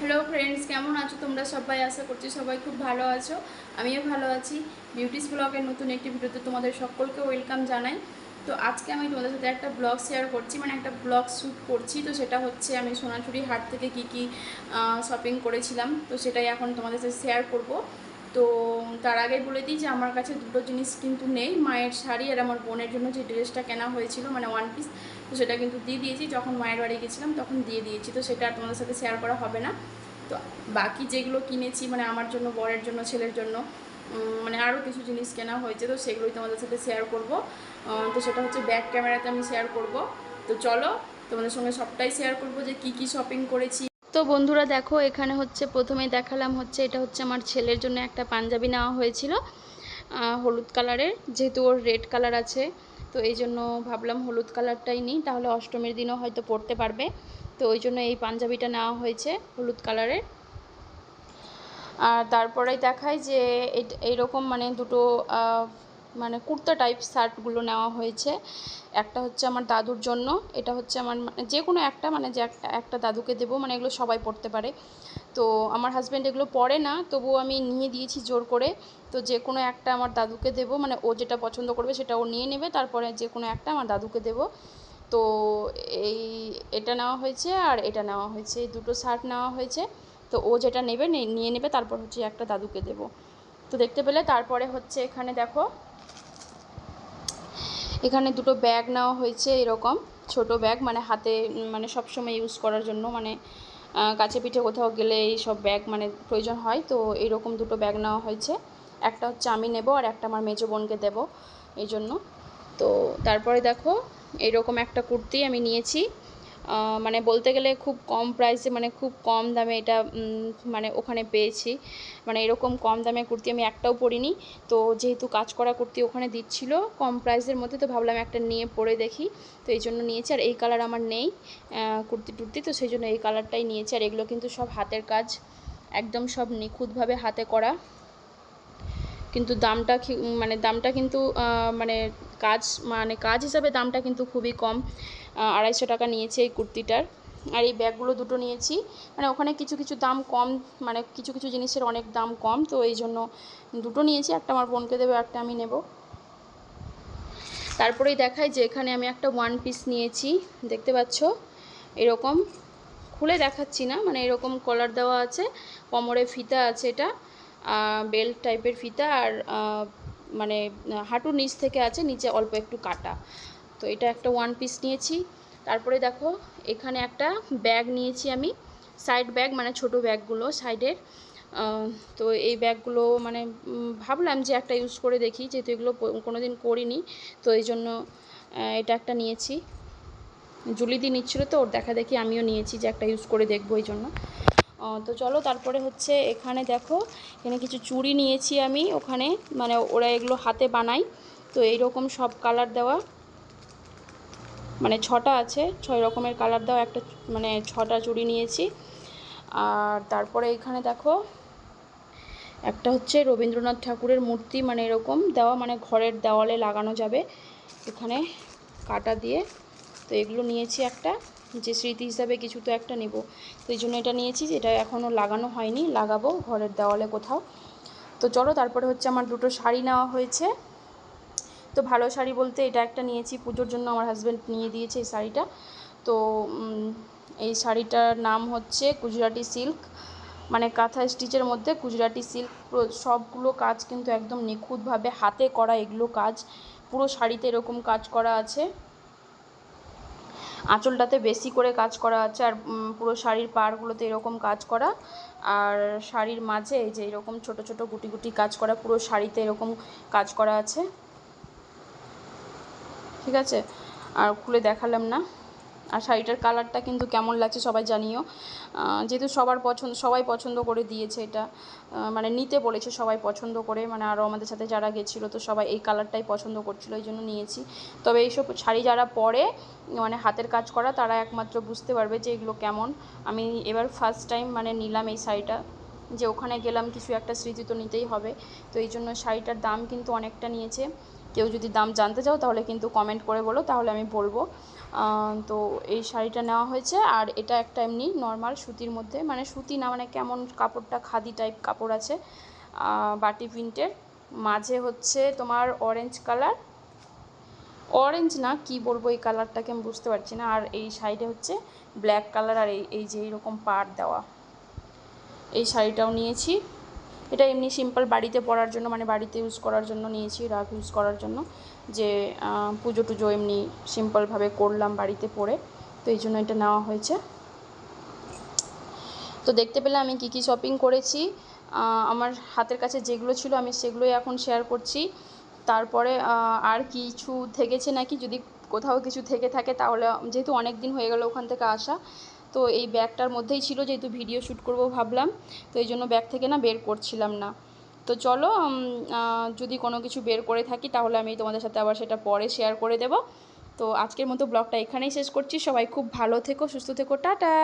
Hello friends কেমন আছো তোমরা সবাই? আশা করছি সবাই খুব ভালো আছো। আমিও ভালো আছি। বিউটিস ব্লগের নতুন একটি ভিডিওতে তোমাদের সকলকে ওয়েলকাম জানাই। তো আজকে আমি তোমাদের সাথে একটা ব্লগ শেয়ার করছি মানে একটা ব্লগ শ্যুট করছি। তো সেটা হচ্ছে আমি সোনাঝুরি হাট থেকে কি কি শপিং করেছিলাম। তো সেটাই এখন তোমাদের সাথে শেয়ার করব। তো তার আগে বলে দিই যে আমার কাছে দুটো জিনিস কিন্তু নেই, মায়ের শাড়ি আর আমার বোনের জন্য যে ড্রেসটা কেনা হয়েছিল মানে ওয়ান পিস তো সেটা কিন্তু দিয়ে দিয়েছি। যখন মায়ের বাড়ি গেছিলাম তখন দিয়ে দিয়েছি, তো সেটা আর তোমাদের সাথে শেয়ার করা হবে না। তো বাকি যেগুলো কিনেছি মানে আমার জন্য, বরের জন্য, ছেলের জন্য মানে আরও কিছু জিনিস কেনা হয়েছে, তো সেগুলোই তোমাদের সাথে শেয়ার করব। তো সেটা হচ্ছে ব্যাক ক্যামেরাতে আমি শেয়ার করব। তো চলো তোমাদের সঙ্গে সবটাই শেয়ার করব যে কি কি শপিং করেছি। তো বন্ধুরা দেখো, এখানে হচ্ছে প্রথমে দেখালাম হচ্ছে এটা হচ্ছে আমার ছেলের জন্য একটা পাঞ্জাবি নেওয়া হয়েছিল হলুদ কালারের, যেহেতু ওর রেড কালার আছে, তো এই জন্য ভাবলাম হলুদ কালারটাই নিই, তাহলে অষ্টমীর দিনও হয়তো পরতে পারবে, তো ওই জন্য এই পাঞ্জাবিটা নেওয়া হয়েছে হলুদ কালারের। আর তারপরে দেখায় যে এই- এইরকম মানে দুটো মানে কুর্তা টাইপ শার্টগুলো নেওয়া হয়েছে। একটা হচ্ছে আমার দাদুর জন্য, এটা হচ্ছে আমার মানে যে কোনো একটা মানে যে একটা দাদুকে দেবো মানে এগুলো সবাই পরতে পারে। তো আমার হাজব্যান্ড এগুলো পরে না, তবুও আমি নিয়ে দিয়েছি জোর করে। তো যে কোনো একটা আমার দাদুকে দেবো মানে ও যেটা পছন্দ করবে সেটা ও নিয়ে নেবে, তারপরে যে কোনো একটা আমার দাদুকে দেবো। তো এই, এটা নেওয়া হয়েছে আর এটা নেওয়া হয়েছে, এই দুটো শার্ট নেওয়া হয়েছে। তো ও যেটা নেবে নিয়ে নেবে, তারপর হচ্ছে একটা দাদুকে দেবো। তো দেখতে পেলে তারপরে হচ্ছে এখানে দেখো, এখানে দুটো ব্যাগ নেওয়া হয়েছে এরকম, ছোট ব্যাগ মানে হাতে মানে সব সময় ইউজ করার জন্য মানে কাছে পিঠে কোথাও গেলে এই সব ব্যাগ মানে প্রয়োজন হয়, তো এইরকম দুটো ব্যাগ নেওয়া হয়েছে। একটা হচ্ছে আমি নেব আর একটা আমার মেজো বোনকে দেবো, এই জন্য। তো তারপরে দেখো, এরকম একটা কুর্তি আমি নিয়েছি। মানে বলতে গেলে খুব কম প্রাইসে মানে খুব কম দামে এটা মানে ওখানে পেয়েছি। মানে এরকম কম দামে কুর্তি আমি একটাও পরিনি। তো যেহেতু কাজ করা কুর্তি ওখানে দিচ্ছিল, কম প্রাইসের মধ্যে, তো ভাবলাম একটা নিয়ে পরে দেখি। তো এই জন্য নিয়েছি, আর এই কালার আমার নেই কুর্তি টুর্তি, তো সেই জন্য এই কালারটাই নিয়েছি। আর এগুলো কিন্তু সব হাতের কাজ, একদম সব নিখুঁতভাবে হাতে করা। কিন্তু দামটা মানে দামটা কিন্তু মানে কাজ মানে কাজ হিসাবে দামটা কিন্তু খুবই কম। আড়াইশো টাকা নিয়েছে এই কুর্তিটার। আর এই ব্যাগগুলো দুটো নিয়েছি। মানে ওখানে কিছু কিছু দাম কম মানে কিছু কিছু জিনিসের অনেক দাম কম, তো এই জন্য দুটো নিয়েছি। একটা আমার বোনকে দেবো, একটা আমি নেব। তারপরেই দেখায় যে এখানে আমি একটা ওয়ান পিস নিয়েছি। দেখতে পাচ্ছ? এরকম। খুলে দেখাচ্ছি না মানে এরকম কলার দেওয়া আছে। কোমরে ফিতা আছে এটা বেল্ট টাইপের ফিতা, আর মানে হাঁটুর নিচ থেকে আছে, নিচে অল্প একটু কাটা। তো এটা একটা ওয়ান পিস নিয়েছি। তারপরে দেখো, এখানে একটা ব্যাগ নিয়েছি আমি। সাইড ব্যাগ মানে ছোট ব্যাগগুলো সাইডের তো এই ব্যাগগুলো মানে ভাবলাম যে একটা ইউজ করে দেখি, যেহেতু এগুলো কোনো দিন করিনি। তো এই জন্য এটা একটা নিয়েছি। জুলিদি নিচ্ছিল তো, ওর দেখা দেখি আমিও নিয়েছি যে একটা ইউজ করে দেখব এই জন্য। তো চলো, তারপরে হচ্ছে এখানে দেখো, এখানে কিছু চুড়ি নিয়েছি আমি। ওখানে মানে ওরা এগুলো হাতে বানায়। তো এইরকম সব কালার দেওয়া। মানে ছটা আছে, ছয় রকমের কালার দেওয়া একটা মানে ছটা চুড়ি নিয়েছি। আর তারপরে এখানে দেখো, একটা হচ্ছে রবীন্দ্রনাথ ঠাকুরের মূর্তি মানে এরকম দেওয়া মানে ঘরের দেওয়ালে লাগানো যাবে এখানে কাটা দিয়ে। তো এগুলো নিয়েছি একটা, যে স্মৃতি হিসাবে কিছু তো একটা নেব। তো এই জন্য এটা নিয়েছি, যেটা এখনও লাগানো হয়নি, লাগাবো ঘরের দেওয়ালে কোথাও। তো চলো, তারপরে হচ্ছে আমার দুটো শাড়ি নেওয়া হয়েছে। তো ভালো শাড়ি বলতে এটা একটা নিয়েছি, পুজোর জন্য আমার হাজব্যান্ড নিয়ে দিয়েছে এই শাড়িটা। তো এই শাড়িটার নাম হচ্ছে গুজরাটি সিল্ক মানে কাঁথা স্টিচের মধ্যে গুজরাটি সিল্ক সবগুলো কাজ কিন্তু একদম নিখুঁতভাবে হাতে করা এগুলো কাজ, পুরো শাড়িতে এরকম কাজ করা আছে। আঁচলটাতে বেশি করে কাজ করা আছে আর পুরো শাড়ির পাড়গুলোতে এরকম কাজ করা। আর শাড়ির মাঝে যে এরকম ছোট ছোট গুটি গুটি কাজ করা, পুরো শাড়িতে এরকম কাজ করা আছে। ঠিক আছে? আর খুলে দেখালাম না। আর শাড়িটার কালারটা কিন্তু কেমন লাগছে সবাই জানিও। যেহেতু সবার পছন্দ, সবাই পছন্দ করে দিয়েছে এটা। মানে নিতে বলেছে সবাই পছন্দ করে। মানে আরও আমাদের সাথে যারা গেছিল, তো সবাই এই কালারটাই পছন্দ করছিল, এই জন্য নিয়েছি। তবে এইসব শাড়ি যারা পরে মানে হাতের কাজ করা, তারা একমাত্র বুঝতে পারবে যে এগুলো কেমন। আমি এবার ফার্স্ট টাইম মানে নিলাম এই শাড়িটা। যে ওখানে গেলাম, কিছু একটা স্মৃতি তো নিতেই হবে। তো এই জন্য শাড়িটার দাম কিন্তু অনেকটা নিয়েছে। কেউ যদি দাম জানতে চাও, তাহলে কিন্তু কমেন্ট করে বলো, তাহলে আমি বলব। তো এই শাড়িটা নেওয়া হয়েছে, আর এটা একটা এমনি নর্মাল সুতির মধ্যে মানে সুতি না মানে কেমন কাপড়টা খাদি টাইপ কাপড় আছে বাটি প্রিন্টের। মাঝে হচ্ছে তোমার অরেঞ্জ কালার অরেঞ্জ না, কি বলব এই কালারটাকে আমি বুঝতে পারছি না। আর এই সাইডে হচ্ছে ব্ল্যাক কালার আর এই এই যে এরকম পাড় দেওয়া। এই শাড়িটাও নিয়েছি। এটা এমনি সিম্পল বাড়িতে পরার জন্য মানে বাড়িতে ইউজ করার জন্য নিয়েছি, রাগ ইউজ করার জন্য, যে পুজো টুজো এমনি সিম্পলভাবে করলাম বাড়িতে পরে তো এই জন্য এটা নেওয়া হয়েছে। তো দেখতে পেলে আমি কী কী শপিং করেছি আমার হাতের কাছে যেগুলো ছিল আমি সেগুলোই এখন শেয়ার করছি। তারপরে আর কিছু থেকেছে নাকি, যদি কোথাও কিছু থেকে থাকে তাহলে, যেহেতু অনেক দিন হয়ে গেল ওখান থেকে আসা তো এই ব্যাগটার মধ্যেই ছিল যেহেতু ভিডিও শ্যুট করব ভাবলাম, তো এই জন্য ব্যাগ থেকে না বের করছিলাম না। তো চলো যদি কোনো কিছু বের করে থাকি তাহলে আমি তোমাদের সাথে আবার সেটা পরে শেয়ার করে দেব। তো আজকের মতো ব্লগটা এখানেই শেষ করছি। সবাই খুব ভালো থেকো, সুস্থ থেকো, টাটা!